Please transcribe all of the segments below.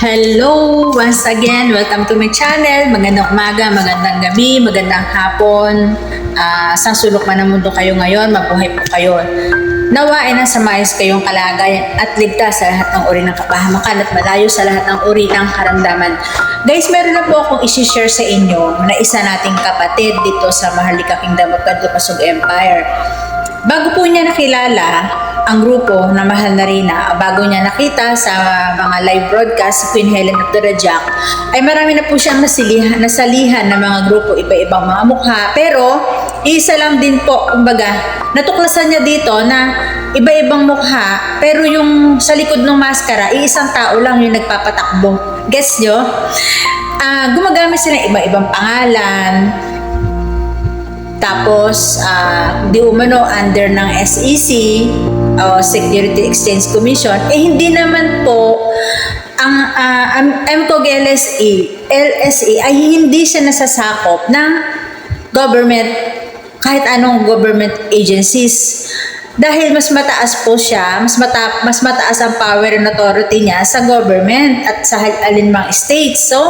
Hello! Once again, welcome to my channel. Magandang umaga, magandang gabi, magandang hapon. Ah, sa sulok man ng mundo kayo ngayon, mabuhay po kayo. Nawa ay nasa maayos kayong kalagayan at ligtas sa lahat ng uri ng kapahamakan at malayo sa lahat ng uri ng karamdaman. Guys, meron na po akong isi-share sa inyo na isa nating kapatid dito sa Maharlika Kingdom of God, Pasog Empire. Bago po niya nakilala ang grupo na Mahal na Rina, bago niya nakita sa mga live broadcast si Queen Helen of the Rajak, ay marami na po siyang nasilihan, nasalihan ng mga grupo, iba-ibang mga mukha. Pero, isa lang din po, kumbaga, natuklasan niya dito na iba-ibang mukha, pero yung sa likod ng maskara, iisang tao lang yung nagpapatakbo. Guess nyo? Ah, gumagamit sila ng iba-ibang pangalan, tapos, ah, di umano under ng SEC o Security Exchange Commission, eh hindi naman po ang uh, MCOG LSE, LSE ay hindi siya nasasakop ng government, kahit anong government agencies. Dahil mas mataas po siya, mas, mata, mas mataas ang power and authority niya sa government at sa alinmang states. So,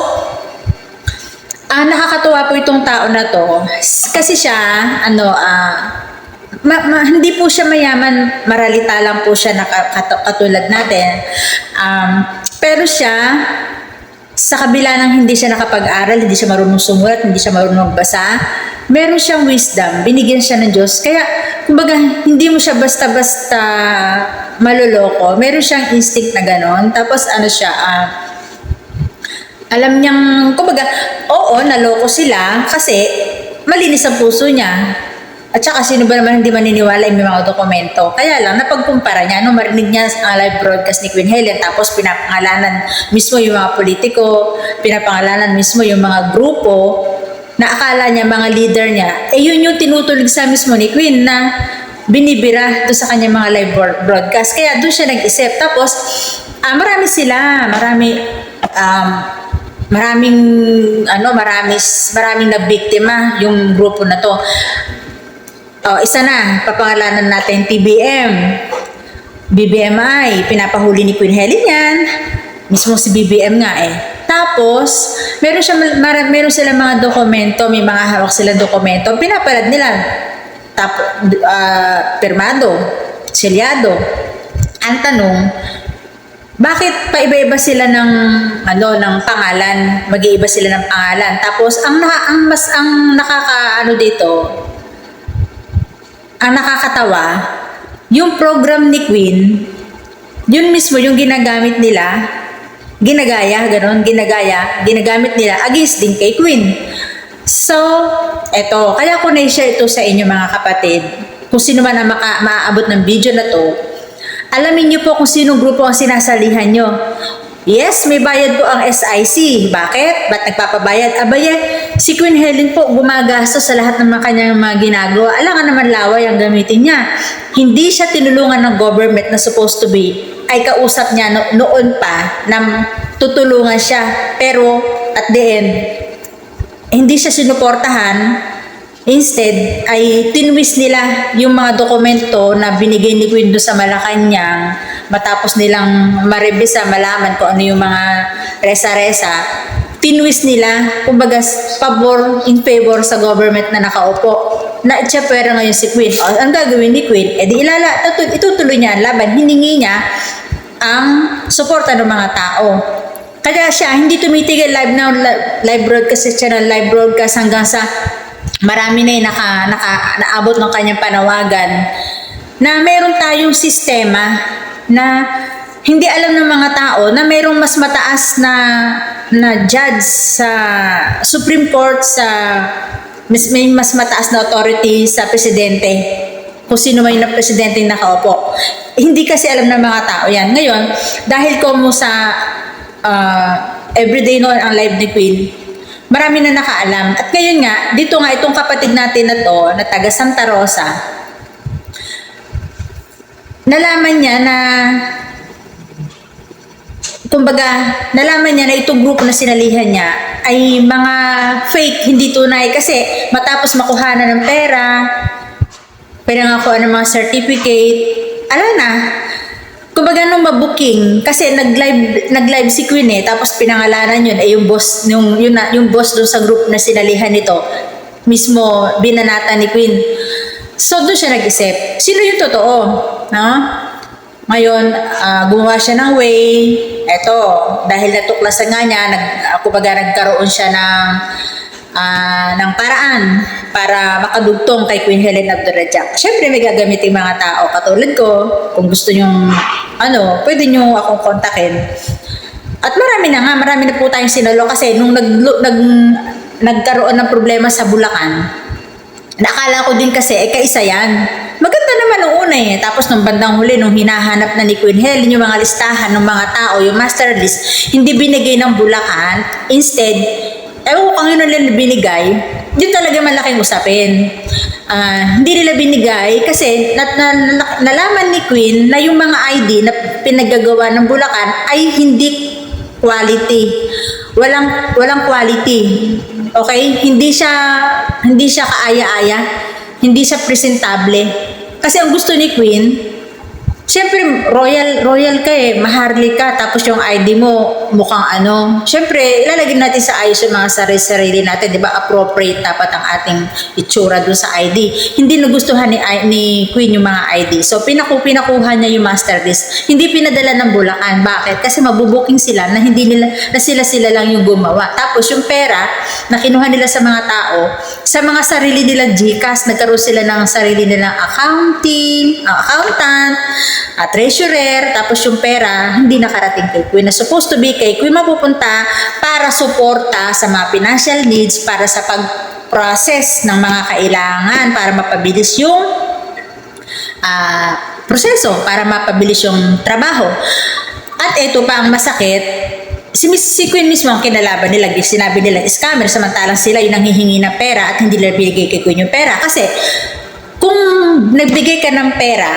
Ah, nakakatuwa po itong tao na to. Kasi siya, ano, ah, ma- ma- hindi po siya mayaman, maralita lang po siya na ka- kat- katulad natin. Um, pero siya, sa kabila ng hindi siya nakapag-aral, hindi siya marunong sumulat, hindi siya marunong magbasa, meron siyang wisdom, binigyan siya ng Diyos. Kaya, kumbaga, hindi mo siya basta-basta maloloko. Meron siyang instinct na ganon. Tapos, ano siya, ah, alam niyang, kumbaga, oo, naloko sila kasi malinis ang puso niya. At saka sino ba naman hindi maniniwala yung mga dokumento. Kaya lang, napagkumpara niya, no, marinig niya sa live broadcast ni Queen Helen, tapos pinapangalanan mismo yung mga politiko, pinapangalanan mismo yung mga grupo, na akala niya mga leader niya, eh yun yung tinutulig sa mismo ni Queen na binibira doon sa kanyang mga live broad- broadcast. Kaya doon siya nag-isip. Tapos, ah, marami sila, marami, um, maraming ano marami maraming nabiktima yung grupo na to. Oh, isa na, papangalanan natin TBM. BBMI, pinapahuli ni Queen Helen yan. Mismo si BBM nga eh. Tapos, meron siya mar- meron sila mga dokumento, may mga hawak silang dokumento, pinapalad nila. Tap, ah, pirmado, selyado. Ang tanong, bakit paiba-iba sila ng ano ng pangalan, mag-iiba sila ng pangalan. Tapos ang naka, ang mas ang nakakaano dito, ang nakakatawa, yung program ni Queen, yun mismo yung ginagamit nila, ginagaya, ganon, ginagaya, ginagamit nila against din kay Queen. So, eto, kaya ko na-share ito sa inyo mga kapatid. Kung sino man ang maka, maaabot ng video na to, alamin niyo po kung sinong grupo ang sinasalihan nyo. Yes, may bayad po ang SIC. Bakit? Ba't nagpapabayad? Abaya, si Queen Helen po gumagastos sa lahat ng mga kanyang mga ginagawa. Alam nga naman laway ang gamitin niya. Hindi siya tinulungan ng government na supposed to be ay kausap niya no- noon pa na tutulungan siya. Pero at the end, hindi siya sinuportahan. Instead, ay tinwist nila yung mga dokumento na binigay ni doon sa Malacanang matapos nilang marebisa, malaman kung ano yung mga resa-resa. Tinwist nila, kumbaga, pabor, in favor sa government na nakaupo. Na siya pwera ngayon si Queen. O, ang gagawin ni Queen, edi ilala, tutu- itutuloy niya ang laban. Hiningi niya ang suporta ng mga tao. Kaya siya, hindi tumitigil live na live broadcast siya ng live broadcast hanggang sa marami na yung naka, naka, naabot ng kanyang panawagan na meron tayong sistema na hindi alam ng mga tao na mayroong mas mataas na na judge sa Supreme Court sa mas may mas mataas na authority sa presidente kung sino man yung presidente yung nakaupo. Hindi kasi alam ng mga tao yan. Ngayon, dahil ko mo sa uh, everyday noon ang live ni Queen, marami na nakaalam. At ngayon nga, dito nga itong kapatid natin na to, na taga Santa Rosa, nalaman niya na kumbaga, nalaman niya na itong group na sinalihan niya ay mga fake, hindi tunay. Kasi matapos makuhanan ng pera, pinangakuan ng mga certificate, ala na, kumbaga nung mabuking, kasi nag-live, nag-live si Queen eh, tapos pinangalanan yun, eh yung boss, yung, yun yung boss doon sa group na sinalihan nito, mismo binanata ni Queen. So doon siya nag-isip, sino yung totoo? No? Ngayon, ah, gumawa siya ng way, eto, dahil natuklasan nga niya, nag, uh, kumbaga nagkaroon siya ng ah, ng paraan para makadugtong kay Queen Helen Abdurrahman. Siyempre may gagamitin mga tao katulad ko. Kung gusto nyong ano, pwede nyo akong kontakin. At marami na nga, marami na po tayong sinalo kasi nung nag, nag, nagkaroon ng problema sa Bulacan, Nakala ko din kasi, eh, kaisa yan. Maganda naman nung una eh. Tapos nung bandang huli, nung hinahanap na ni Queen Helen yung mga listahan ng mga tao, yung master list, hindi binigay ng Bulacan. Instead, ewan ko kung yun nila binigay, yun talaga malaking usapin. Ah, hindi nila binigay kasi nat, na, na- nalaman ni Queen na yung mga ID na pinagagawa ng Bulacan ay hindi quality. Walang walang quality. Okay? Hindi siya hindi siya kaaya-aya. Hindi siya presentable. Kasi ang gusto ni Queen, Siyempre, royal, royal ka eh, maharli ka, tapos yung ID mo mukhang ano. Siyempre, ilalagay natin sa ayos yung mga sarili-sarili natin, di ba? Appropriate dapat ang ating itsura dun sa ID. Hindi nagustuhan ni, ni Queen yung mga ID. So, pinaku, pinakuha niya yung master list. Hindi pinadala ng Bulacan. Bakit? Kasi mabubuking sila na hindi nila, na sila-sila lang yung gumawa. Tapos, yung pera na kinuha nila sa mga tao, sa mga sarili nilang GCash, nagkaroon sila ng sarili nilang accounting, accountant, at treasurer, tapos yung pera hindi nakarating kay Queen na supposed to be kay Queen mapupunta para suporta sa mga financial needs para sa pag-process ng mga kailangan para mapabilis yung ah, proseso, para mapabilis yung trabaho. At ito pa ang masakit, si, Miss, si Queen mismo ang kinalaban nila, sinabi nila scammer, samantalang sila yung nanghihingi ng pera at hindi nila binigay kay Queen yung pera. Kasi kung nagbigay ka ng pera,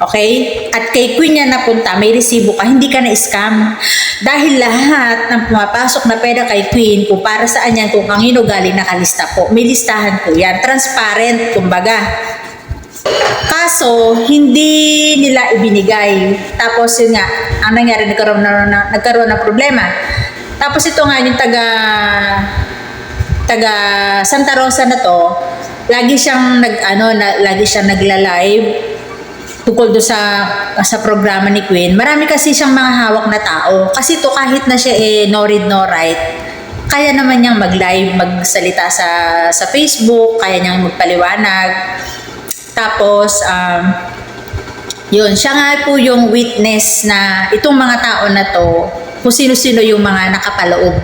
okay, at kay Queen niya napunta, may resibo ka, hindi ka na-scam. Dahil lahat ng pumapasok na pera kay Queen, kung para saan yan, kung kanino galing nakalista po, may listahan po yan. Transparent, kumbaga. Kaso, hindi nila ibinigay. Tapos yun nga, ang nangyari, nagkaroon na, na, nagkaroon ng problema. Tapos ito nga, yung taga, taga Santa Rosa na to, lagi siyang nag, ano, na, lagi siyang nagla-live tungkol do sa sa programa ni Queen. Marami kasi siyang mga hawak na tao. Kasi to kahit na siya eh no read no write, kaya naman niyang mag-live, magsalita sa sa Facebook, kaya niyang magpaliwanag. Tapos, um, yun, siya nga po yung witness na itong mga tao na to, kung sino-sino yung mga nakapaloob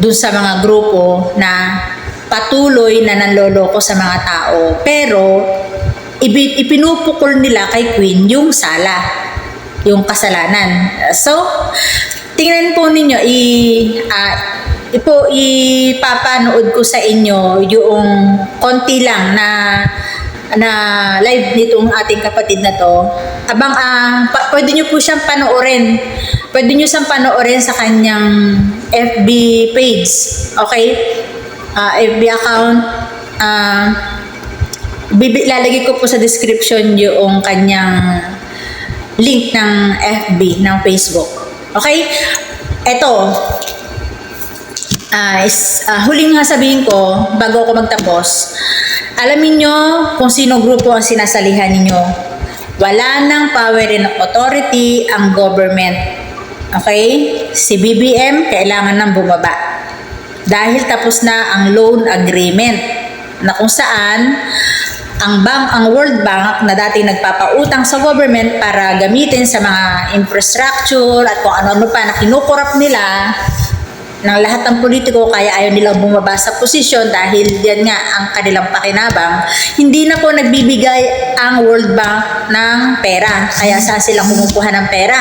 dun sa mga grupo na patuloy na nanloloko sa mga tao. Pero, ipinupukol nila kay Queen yung sala, yung kasalanan. So, tingnan po ninyo, i, ah, ipo, ipapanood ko sa inyo yung konti lang na na live nitong ating kapatid na to. Abang, ah, pa- pwede nyo po siyang panoorin. Pwede nyo siyang panoorin sa kanyang FB page. Okay? Ah, FB account. Ah, bibi, lalagay ko po sa description yung kanyang link ng FB, ng Facebook. Okay? Ito, ah, is, ah, huling sabihin ko, bago ako magtapos, alamin nyo kung sino grupo ang sinasalihan ninyo. Wala nang power and authority ang government. Okay? Si BBM kailangan nang bumaba. Dahil tapos na ang loan agreement na kung saan ang bank, ang World Bank na dating nagpapautang sa government para gamitin sa mga infrastructure at kung ano-ano pa na kinukurap nila ng lahat ng politiko kaya ayaw nilang bumaba sa posisyon dahil yan nga ang kanilang pakinabang, hindi na po nagbibigay ang World Bank ng pera. Kaya saan sila kumukuha ng pera?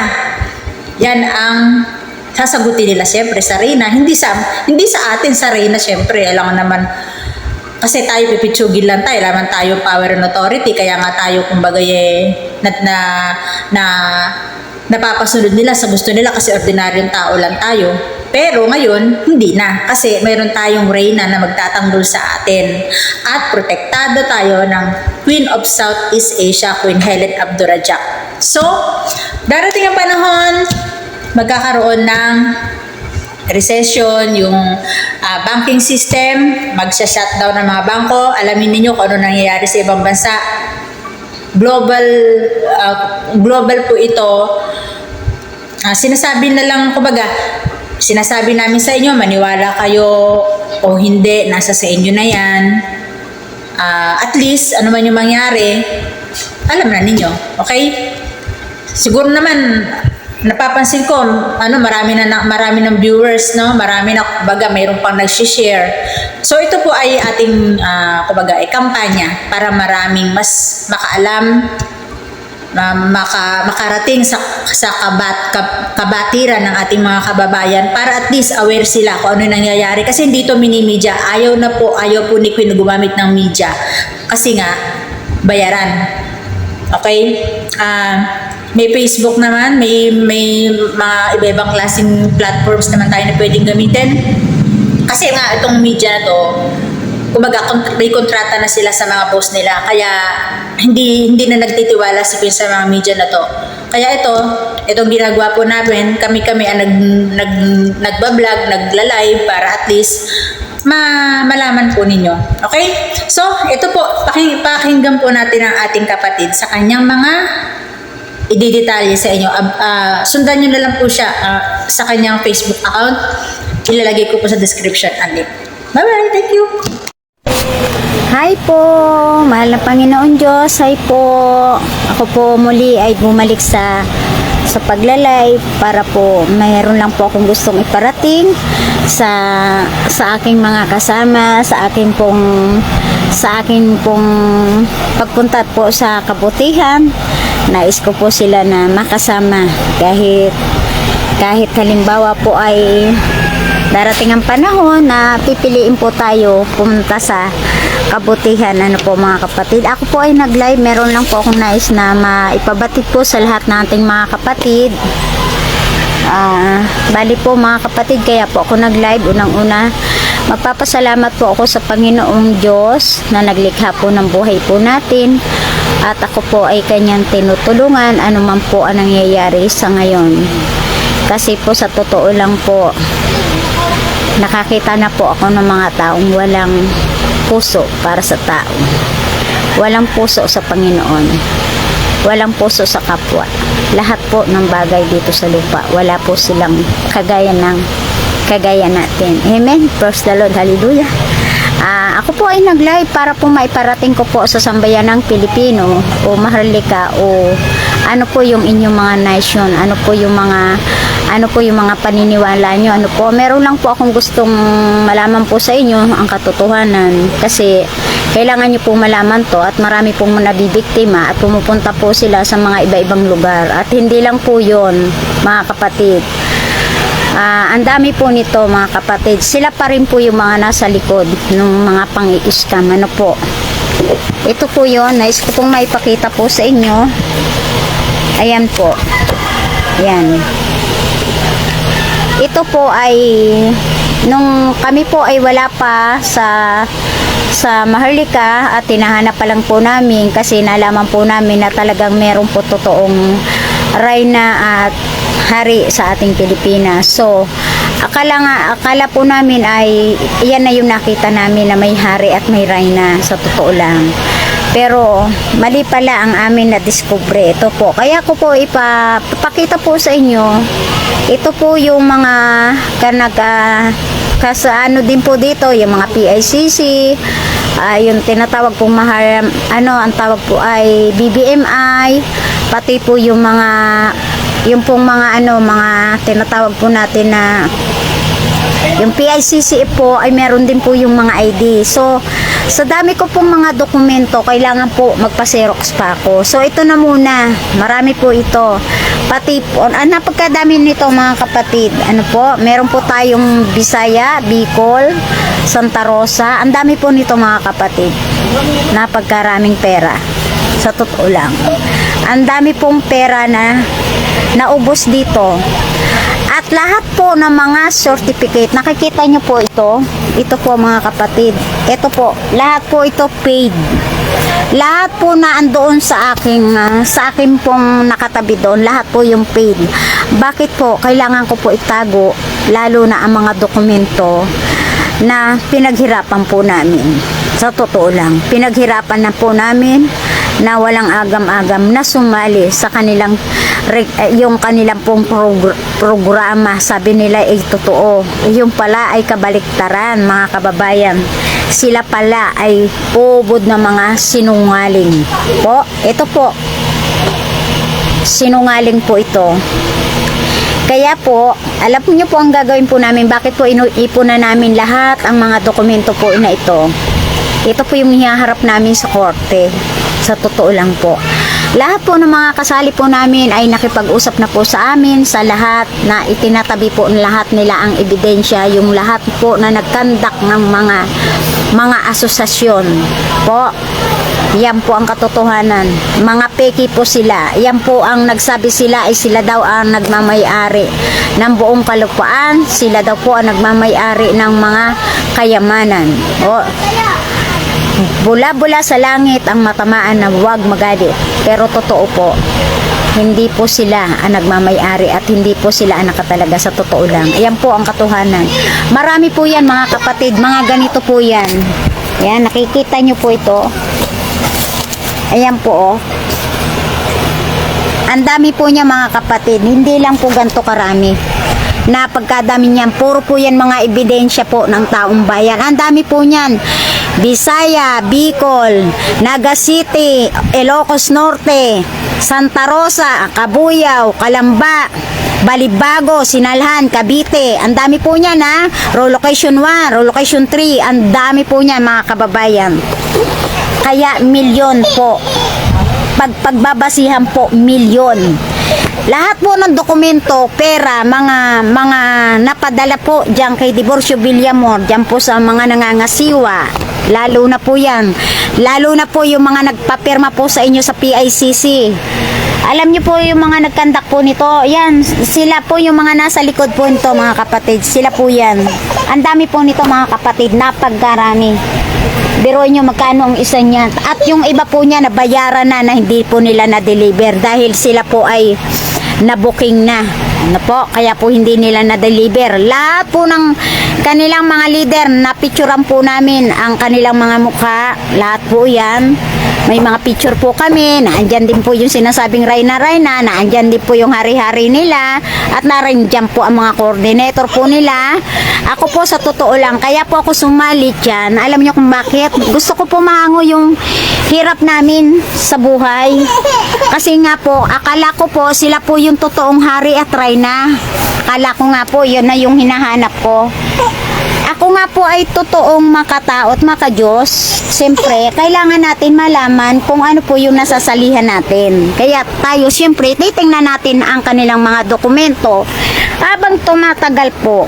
Yan ang sasagutin nila siyempre sa Reyna. Hindi sa, hindi sa atin sa Reyna siyempre. Alam naman, kasi tayo pipitsugin lang tayo, laman tayo power and authority, kaya nga tayo kumbaga eh, na, na, na napapasunod nila sa gusto nila kasi ordinaryong tao lang tayo. Pero ngayon, hindi na. Kasi mayroon tayong reyna na magtatanggol sa atin. At protektado tayo ng Queen of Southeast Asia, Queen Helen Abdurrahman. So, darating ang panahon, magkakaroon ng recession, yung ah, banking system, magsha-shutdown ng mga bangko. Alamin niyo kung ano nangyayari sa ibang bansa. Global ah, global po ito. Ah, sinasabi na lang kumbaga, sinasabi namin sa inyo, maniwala kayo o hindi, nasa sa inyo na 'yan. Ah, at least ano man yung mangyari, alam na ninyo. Okay? Siguro naman napapansin ko ano marami na, marami ng viewers no? Marami na kumbaga mayroon pang nagshi-share so ito po ay ating ah, kumbaga ay kampanya para maraming mas makaalam na maka, makarating sa sa kabat, kab- kabatiran ng ating mga kababayan para at least aware sila kung ano nangyayari. Kasi hindi ito mini-media ayaw na po ayaw po ni Queen gumamit ng media. Kasi nga bayaran. Okay? Ah, may Facebook naman, may may mga iba-ibang klaseng platforms naman tayo na pwedeng gamitin. Kasi nga itong media na to, kumbaga may kontrata na sila sa mga post nila. Kaya hindi hindi na nagtitiwala si Queen sa mga media na to. Kaya ito, itong ginagawa po namin, kami-kami ang nag, nag, nagbablog, nagla-live para at least ma malaman po ninyo. Okay? So, ito po, paki, pakinggan po natin ang ating kapatid sa kanyang mga ididetalye sa inyo. Ab- ah, sundan nyo na lang po siya ah, sa kanyang Facebook account. Ilalagay ko po sa description ang link. Bye-bye! Thank you! Hi po, mahal na Panginoon Diyos. Hi po. Ako po muli ay bumalik sa sa paglalay para po mayroon lang po akong gustong iparating sa sa aking mga kasama, sa aking pong sa aking pong pagpunta po sa kabutihan. Nais ko po sila na makasama kahit kahit halimbawa po ay darating ang panahon na pipiliin po tayo pumunta sa kabutihan ano po mga kapatid ako po ay nag live meron lang po akong nais na maipabatid po sa lahat nating mga kapatid Ah, bali po mga kapatid, kaya po ako nag-live unang-una. Magpapasalamat po ako sa Panginoong Diyos na naglikha po ng buhay po natin. At ako po ay kanyang tinutulungan anuman po ang nangyayari sa ngayon. Kasi po sa totoo lang po, nakakita na po ako ng mga taong walang puso para sa tao. Walang puso sa Panginoon walang puso sa kapwa. Lahat po ng bagay dito sa lupa, wala po silang kagaya ng kagaya natin. Amen. Praise the Lord. Hallelujah. Ah, ako po ay nag-live para po maiparating ko po sa sambayan ng Pilipino o Maharlika o ano po yung inyong mga nation, ano po yung mga ano po yung mga paniniwala nyo, ano po. Meron lang po akong gustong malaman po sa inyo ang katotohanan. Kasi kailangan nyo pong malaman to at marami pong nabibiktima at pumupunta po sila sa mga iba-ibang lugar. At hindi lang po yon mga kapatid Ah, ang dami po nito mga kapatid. Sila pa rin po yung mga nasa likod ng mga pang-i-scam. Ano po? Ito po yon Nais ko pong maipakita po sa inyo. Ayan po. Ayan. Ito po ay nung kami po ay wala pa sa sa Maharlika at tinahanap pa lang po namin kasi nalaman po namin na talagang meron po totoong reyna at hari sa ating Pilipinas. So, akala nga, akala po namin ay yan na yung nakita namin na may hari at may reyna sa totoo lang. Pero mali pala ang amin na discover ito po. Kaya ko po ipapakita po sa inyo. Ito po yung mga kanaga kasa ano din po dito yung mga PICC ah, yung tinatawag pong mahal ano ang tawag po ay BBMI pati po yung mga yung pong mga ano mga tinatawag po natin na yung PICC po ay meron din po yung mga ID. So, sa dami ko pong mga dokumento, kailangan po magpa-xerox pa ako. So, ito na muna. Marami po ito. Pati po, ah, napagkadami nito mga kapatid. Ano po, meron po tayong Bisaya, Bicol, Santa Rosa. Ang dami po nito mga kapatid. Napagkaraming pera. Sa totoo lang. Ang dami pong pera na naubos dito. At lahat po ng mga certificate, nakikita nyo po ito. Ito po mga kapatid. Ito po, lahat po ito paid. lahat po na andoon sa aking ah, sa akin pong nakatabi doon, lahat po yung paid. Bakit po kailangan ko po itago lalo na ang mga dokumento na pinaghirapan po namin. Sa totoo lang, pinaghirapan na po namin na walang agam-agam na sumali sa kanilang eh, yung kanilang pong progr- programa. Sabi nila ay totoo. Eh, yung pala ay kabaliktaran mga kababayan. Sila pala ay ubod na mga sinungaling. Po ito po. Sinungaling po ito. Kaya po, alam niyo po ang gagawin po namin, bakit po inuipon na namin lahat ang mga dokumento po na ito. Ito po yung hihaharap namin sa korte. Sa totoo lang po. Lahat po ng mga kasali po namin ay nakipag-usap na po sa amin sa lahat na itinatabi po ng lahat nila ang ebidensya, yung lahat po na nagkandak ng mga mga asosasyon po. Yan po ang katotohanan. Mga peki po sila. Yan po ang nagsabi sila ay sila daw ang nagmamayari ng buong kalupaan. Sila daw po ang nagmamayari ng mga kayamanan. O, bula-bula sa langit ang matamaan na huwag magalit. Pero totoo po, hindi po sila ang nagmamayari at hindi po sila ang nakatalaga sa totoo lang. Ayan po ang katotohanan. Marami po yan mga kapatid, mga ganito po yan. Yan, nakikita nyo po ito. Ayan po oh. Ang dami po niya mga kapatid, hindi lang po ganito karami. Na pagkadami niyan, puro po yan mga ebidensya po ng taong bayan. Ang dami po niyan. Bisaya, Bicol, Naga City, Ilocos Norte, Santa Rosa, Cabuyao, Calamba, Balibago, Sinalhan, Cavite. Ang dami po niyan ha. Relocation 1, Relocation 3. Ang dami po niyan mga kababayan. Kaya milyon po. Pag pagbabasihan po milyon. Lahat po ng dokumento, pera, mga mga napadala po diyan kay Divorcio Villamor, diyan po sa mga nangangasiwa. Lalo na po 'yan. Lalo na po yung mga nagpapirma po sa inyo sa PICC. Alam niyo po yung mga nagkandak po nito, yan, sila po yung mga nasa likod po nito mga kapatid, sila po yan. Ang dami po nito mga kapatid, napagkarami. Biruin nyo magkano ang isa niyan. At yung iba po niya nabayaran na na hindi po nila na-deliver dahil sila po ay na-booking na. Ano po? Kaya po hindi nila na-deliver. Lahat po ng kanilang mga leader, napicturan po namin ang kanilang mga mukha. Lahat po yan. May mga picture po kami, naandyan din po yung sinasabing Rayna Rayna, naandyan din po yung hari-hari nila, at narandiyan po ang mga coordinator po nila. Ako po sa totoo lang, kaya po ako sumali dyan. Alam niyo kung bakit? Gusto ko po mahango yung hirap namin sa buhay. Kasi nga po, akala ko po sila po yung totoong hari at Rayna. Akala ko nga po, yun na yung hinahanap ko. Ako nga po ay totoong makatao at makajos. Siyempre, kailangan natin malaman kung ano po yung nasasalihan natin. Kaya tayo, siyempre, titingnan natin ang kanilang mga dokumento. Habang tumatagal po,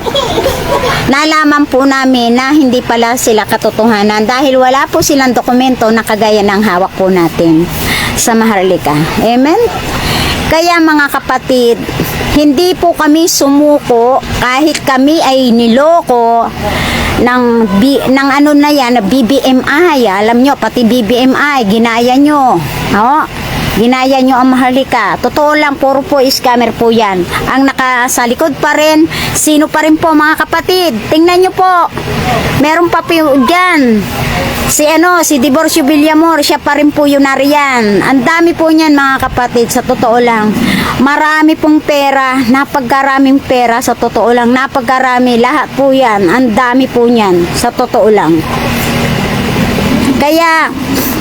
nalaman po namin na hindi pala sila katotohanan dahil wala po silang dokumento na kagaya ng hawak po natin sa Maharlika. Amen? Kaya mga kapatid, hindi po kami sumuko kahit kami ay niloko ng, B, ng ano na yan, na BBMI. Alam nyo, pati BBMI, ginaya nyo. Oo. Ginaya nyo ang mahalika. Totoo lang, puro po scammer po yan. Ang nakasalikod pa rin, sino pa rin po mga kapatid. Tingnan nyo po. Meron pa po dyan. Si ano, si Divorcio Villamor, siya pa rin po yung nariyan. Ang dami po niyan mga kapatid, sa totoo lang. Marami pong pera, napagkaraming pera, sa totoo lang. Napagkarami, lahat po yan. Ang dami po niyan, sa totoo lang. Kaya,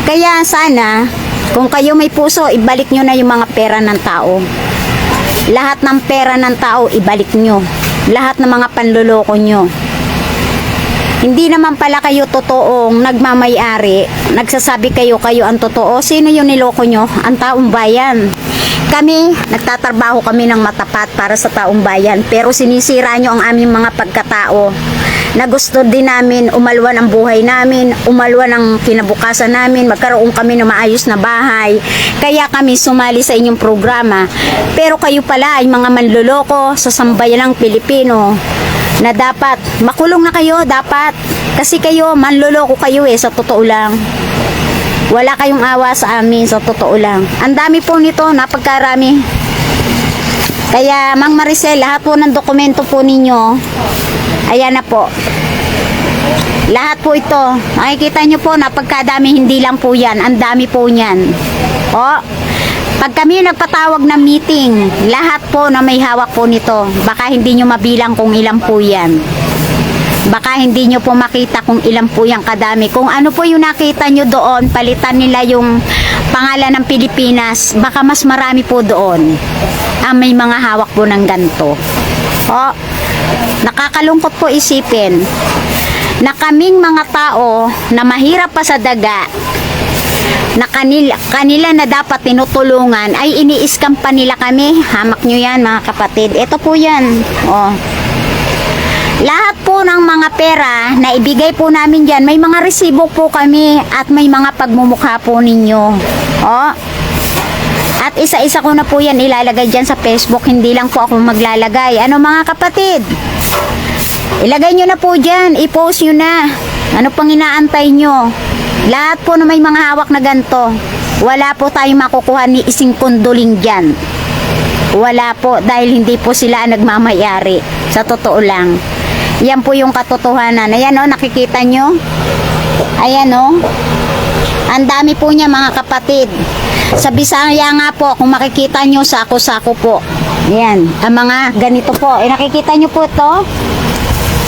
kaya sana, kung kayo may puso, ibalik nyo na yung mga pera ng tao. Lahat ng pera ng tao, ibalik nyo. Lahat ng mga panluloko nyo. Hindi naman pala kayo totoong nagmamayari. Nagsasabi kayo kayo ang totoo. Sino yung niloko nyo? Ang taong bayan. Kami, nagtatrabaho kami ng matapat para sa taong bayan. Pero sinisira nyo ang aming mga pagkatao na gusto din namin umalwan ang buhay namin, umalwan ang kinabukasan namin, magkaroon kami ng maayos na bahay. Kaya kami sumali sa inyong programa. Pero kayo pala ay mga manluloko sa sambayan ng Pilipino na dapat makulong na kayo dapat kasi kayo manloloko kayo eh sa totoo lang Wala kayong awa sa amin, sa totoo lang. Ang dami po nito, napagkarami. Kaya, Mang Maricel, lahat po ng dokumento po ninyo, ayan na po. Lahat po ito. Makikita nyo po, napagkadami, hindi lang po yan. Ang dami po niyan. O, pag kami nagpatawag ng meeting, lahat po na may hawak po nito, baka hindi nyo mabilang kung ilan po yan. Baka hindi nyo po makita kung ilan po yung kadami. Kung ano po yung nakita nyo doon, palitan nila yung pangalan ng Pilipinas, baka mas marami po doon ang may mga hawak po ng ganto. O, nakakalungkot po isipin na kaming mga tao na mahirap pa sa daga na kanila, kanila na dapat tinutulungan ay ini-scam pa nila kami. Hamak nyo yan mga kapatid. Ito po yan. Oh. Lahat po ng mga pera na ibigay po namin dyan, may mga resibo po kami at may mga pagmumukha po ninyo. Oh. At isa-isa ko na po yan ilalagay dyan sa Facebook, hindi lang po ako maglalagay. Ano mga kapatid? Ilagay nyo na po dyan, i-post nyo na. Ano pang inaantay nyo? Lahat po na may mga hawak na ganto, wala po tayong makukuha ni ising kunduling dyan. Wala po dahil hindi po sila nagmamayari. Sa totoo lang. Yan po yung katotohanan. Ayan o, nakikita nyo? Ayan o. Ang dami po niya mga kapatid. Sa Bisaya nga po, kung makikita nyo, sako-sako po. Ayan, ang mga ganito po. Eh, nakikita nyo po to?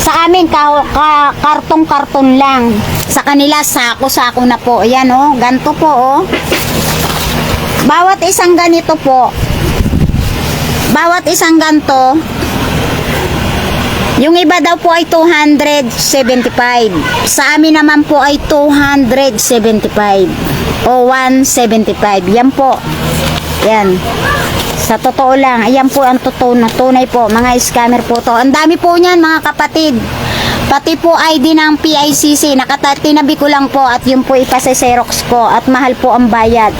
Sa amin, ka, ka, kartong-karton lang. Sa kanila, sako-sako na po. Ayan o, ganito po o. Bawat isang ganito po, bawat isang ganto, yung iba daw po ay 275. Sa amin naman po ay 275 o 175. Yan po. Yan. Sa totoo lang, ayan po ang totoo na tunay po. Mga scammer po to. Ang dami po niyan mga kapatid. Pati po ID ng PICC. Nakatinabi ko lang po at yun po ipasa-xerox ko at mahal po ang bayad.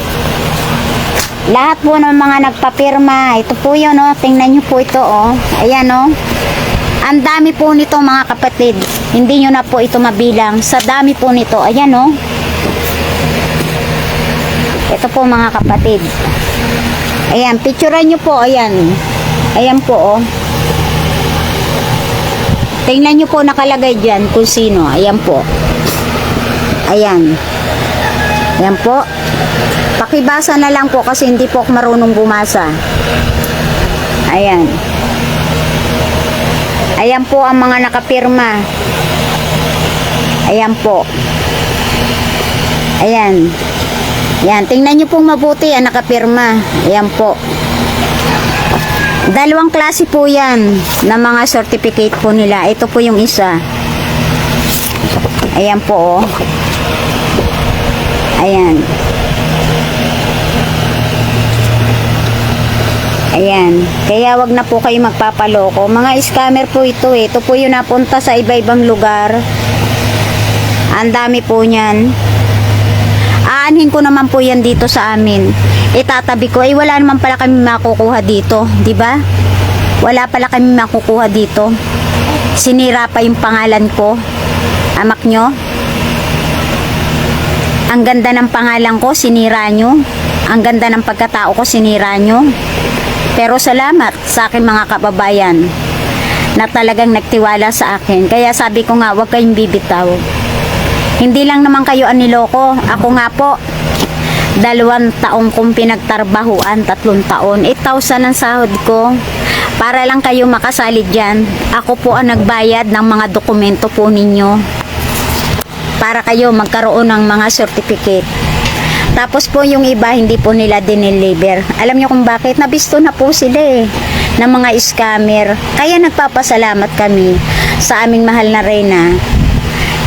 Lahat po ng mga nagpapirma. Ito po yun, oh. Tingnan nyo po ito, oh. Ayan, oh. Ang dami po nito, mga kapatid. Hindi nyo na po ito mabilang. Sa dami po nito. Ayan, oh. Ito po, mga kapatid. Ayan, picturean nyo po. Ayan. Ayan po, oh. Tingnan nyo po nakalagay dyan kung sino. Ayan po. Ayan. Ayan po. Pakibasa na lang po kasi hindi po marunong bumasa. Ayan. Ayan po ang mga nakapirma. Ayan po. Ayan. Ayan. Tingnan nyo pong mabuti ang nakapirma. Ayan po. Dalawang klase po yan na mga certificate po nila. Ito po yung isa. Ayan po oh. Ayan. Ayan. Kaya wag na po kayo magpapaloko. Mga scammer po ito eh. Ito po yung napunta sa iba-ibang lugar. Ang dami po niyan. Aanhin ko naman po yan dito sa amin. Itatabi ko. Eh wala naman pala kami makukuha dito. di ba? Wala pala kami makukuha dito. Sinira pa yung pangalan ko. Amak nyo. Ang ganda ng pangalan ko, sinira nyo. Ang ganda ng pagkatao ko, sinira nyo. Pero salamat sa aking mga kababayan na talagang nagtiwala sa akin. Kaya sabi ko nga, huwag kayong bibitaw. Hindi lang naman kayo ang niloko. Ako nga po, dalawang taong kong pinagtarbahuan, tatlong taon. 8,000 ang sahod ko. Para lang kayo makasali dyan. Ako po ang nagbayad ng mga dokumento po ninyo. Para kayo magkaroon ng mga certificate. Tapos po yung iba hindi po nila dineliver. Alam niyo kung bakit? Nabisto na po sila eh ng mga scammer. Kaya nagpapasalamat kami sa aming mahal na Reyna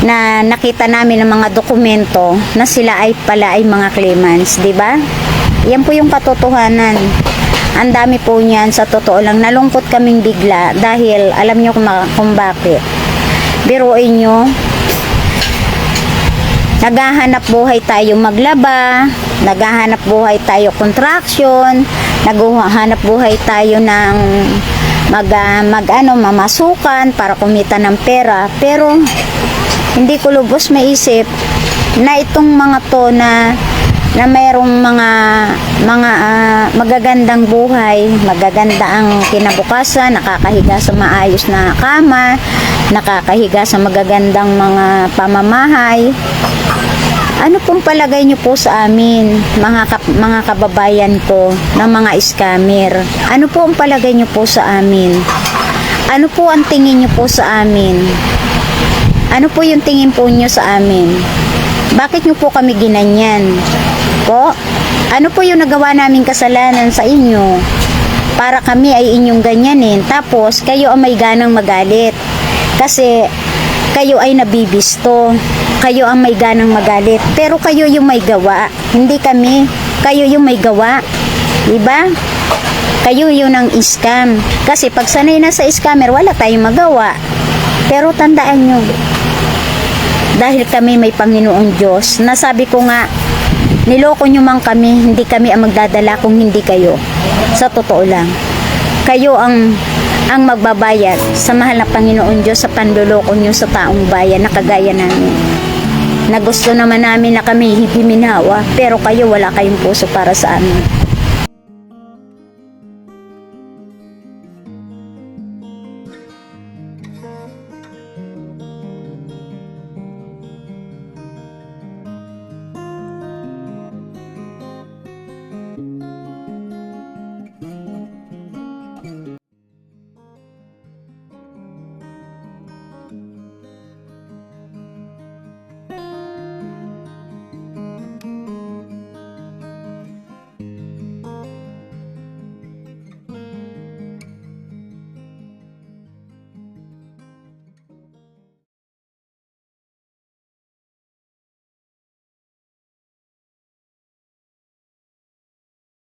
na nakita namin ng mga dokumento na sila ay pala ay mga claimants, di ba? Yan po yung katotohanan. Ang dami po niyan sa totoo lang. Nalungkot kaming bigla dahil alam niyo kung, kung bakit. Biruin niyo, naghahanap buhay tayo maglaba, naghahanap buhay tayo contraction, naghahanap buhay tayo ng mag, ah, mag ano, mamasukan para kumita ng pera. Pero hindi ko lubos maisip na itong mga to na na mayroong mga mga ah, magagandang buhay, magaganda ang kinabukasan, nakakahiga sa maayos na kama, nakakahiga sa magagandang mga pamamahay. Ano pong palagay niyo po sa amin, mga kap- mga kababayan ko, na mga scammer? Ano po ang palagay niyo po sa amin? Ano po ang tingin niyo po sa amin? Ano po yung tingin po niyo sa amin? Bakit niyo po kami ginanyan? Po? Ano po yung nagawa naming kasalanan sa inyo? Para kami ay inyong ganyanin. Tapos, kayo ang may ganang magalit. Kasi, kayo ay nabibisto. Kayo ang may ganang magalit. Pero kayo yung may gawa. Hindi kami. Kayo yung may gawa. Diba? Kayo yun ang scam. Kasi pag sanay na sa scammer, wala tayong magawa. Pero tandaan nyo, dahil kami may Panginoong Diyos, nasabi ko nga, niloko nyo man kami, hindi kami ang magdadala kung hindi kayo. Sa totoo lang. Kayo ang ang magbabayad sa mahal na Panginoon Diyos sa panluloko nyo sa taong bayan na kagaya namin. Na gusto naman namin na kami hibiminhawa, pero kayo wala kayong puso para sa amin.